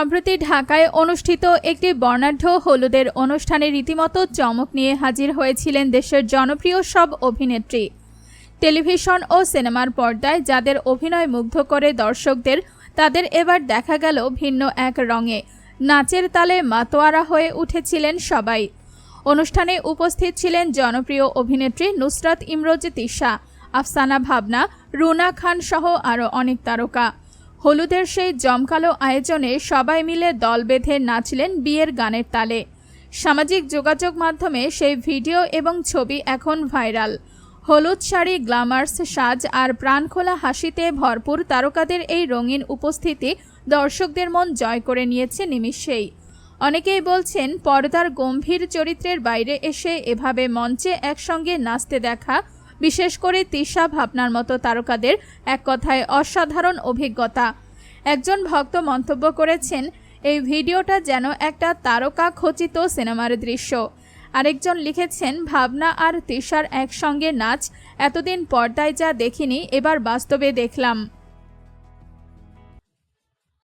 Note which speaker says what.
Speaker 1: সম্প্রতি ঢাকায় অনুষ্ঠিত একটি বর্ণাঢ্য হলুদের অনুষ্ঠানে রীতিমতো চমক নিয়ে হাজির হয়েছিলেন দেশের জনপ্রিয় সব অভিনেত্রী। টেলিভিশন ও সিনেমার পর্দায় যাদের অভিনয় মুগ্ধ করে দর্শকদের, তাদের এবার দেখা গেল ভিন্ন এক রঙে। নাচের তালে মাতোয়ারা হয়ে উঠেছিলেন সবাই। অনুষ্ঠানে উপস্থিত ছিলেন জনপ্রিয় অভিনেত্রী নুসরাত ইমরোজ তিশা, আফসানা ভাবনা, রুনা খান সহ আরও অনেক তারকা। হলুদের সেই জমকালো আয়োজনে সবাই মিলে দল বেঁধে নাচলেন বিয়ের গানের তালে। সামাজিক যোগাযোগ মাধ্যমে সেই ভিডিও এবং ছবি এখন ভাইরাল। হলুদ শাড়ি, গ্লামার্স, সাজ আর প্রাণখোলা হাসিতে ভরপুর তারকাদের এই রঙিন উপস্থিতি দর্শকদের মন জয় করে নিয়েছে নিমিষেই। অনেকেই বলছেন, পর্দার গম্ভীর চরিত্রের বাইরে এসে এভাবে মঞ্চে একসঙ্গে নাচতে দেখা বিশেষ করে তিশা ভাবনার মতো তারকাদের এক কথায় অসাধারণ অভিজ্ঞতা। একজন ভক্ত মন্তব্য করেছেন, এই ভিডিওটা যেন একটা তারকা খচিত সিনেমার দৃশ্য। আরেকজন লিখেছেন, ভাবনা আর তিশার একসঙ্গে নাচ, এতদিন পর্দায় যা দেখিনি, এবার বাস্তবে দেখলাম।